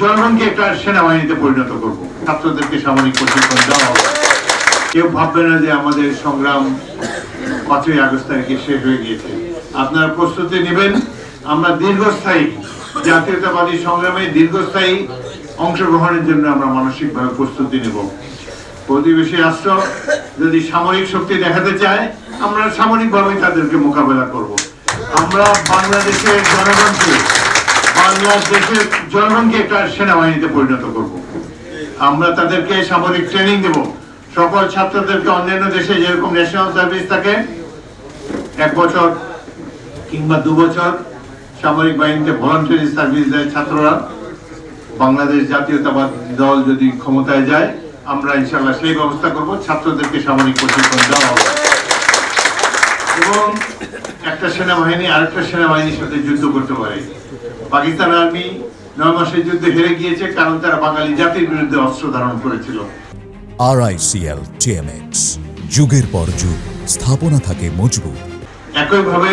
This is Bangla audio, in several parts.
জনগণকে একটা সেনাবাহিনীতে পরিণত করব। ছাত্রদেরকে সামরিক প্রশিক্ষণ দেওয়া হবে কেউ ভাববে না যে আমাদের সংগ্রাম পাঁচই আগস্ট তারিখে শেষ হয়ে গিয়েছে। আপনারা প্রস্তুতি নেবেন। আমরা দীর্ঘস্থায়ী জাতীয়তাবাদী সংগ্রামে দীর্ঘস্থায়ী অংশগ্রহণের জন্য আমরা মানসিকভাবে প্রস্তুতি নেব। প্রতিবেশী রাষ্ট্র যদি সামরিক শক্তি দেখাতে চায়, আমরা সামরিকভাবে তাদেরকে মোকাবেলা করব। আমরা বাংলাদেশের জনগণকে বাংলাদেশের জনগণকে একটা সেনাবাহিনীতে পরিণত করব। আমরা তাদেরকে সামরিক ট্রেনিং দেব। সকল ছাত্রদেরকে অন্যান্য দেশে যেরকম ন্যাশনাল সার্ভিস থাকে, এক বছর কিংবা দু বছর সামরিক বাহিনীতে ভলান্টারি সার্ভিস দেয় ছাত্ররা। বাংলাদেশ জাতীয়তাবাদ দল যদি ক্ষমতায় যায়, আমরা ইনশাল্লাহ সেই ব্যবস্থা করব। ছাত্রদেরকে সামরিক প্রশিক্ষণ দেওয়া হবে। এবং একটা সেনাবাহিনী আরেকটা সেনাবাহিনীর সাথে যুদ্ধ করতে পারে। পাকিস্তান আর্মি নয় মাসের যুদ্ধে হেরে গিয়েছে কারণ তারা বাঙালি জাতির বিরুদ্ধে অস্ত্র ধারণ করেছিল। আরআইসিএল টিএমএক্স যুগের পর যুগ স্থাপনা থাকে মজবুত। একইভাবে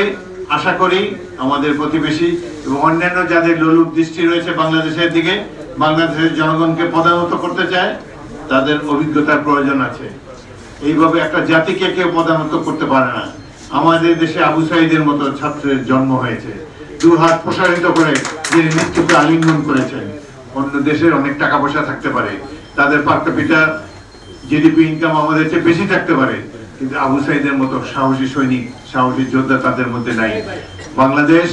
আশা করি আমাদের প্রতিবেশী এবং অন্যান্য যাদের লোলুপ দৃষ্টি রয়েছে বাংলাদেশের দিকে বাংলাদেশের জনগণকে পদানত করতে চায় তাদের অভিজ্ঞতার প্রয়োজন আছে। এইভাবে একটা জাতিকে কেউ পদানত করতে পারে না। আমাদের দেশে আবু সাইদের মতো ছাত্রের জন্ম হয়েছে। দু হাত প্রসারিত করে যিনি মৃত্যুকে আলিঙ্গন করেছেন, অন্য দেশের অনেক টাকা পয়সা থাকতে পারে। তাদের পার ক্যাপিটা জিডিপি ইনকাম আমাদের চেয়ে বেশি থাকতে পারে। কিন্তু আবু সাইদের মতো সাহসী সৈনিক, সাহসী যোদ্ধা তাদের মধ্যে নাই। বাংলাদেশ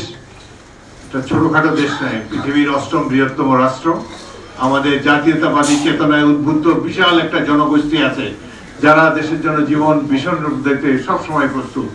একটা ছোটখাটো দেশ নয়, পৃথিবীর অষ্টম বৃহত্তম রাষ্ট্র। আমাদের জাতীয়তাবাদী চেতনায় উদ্বুদ্ধ বিশাল একটা জনগোষ্ঠী আছে, যারা দেশের জন্য জীবন ভীষণ রূপ দেখতে সবসময় প্রস্তুত।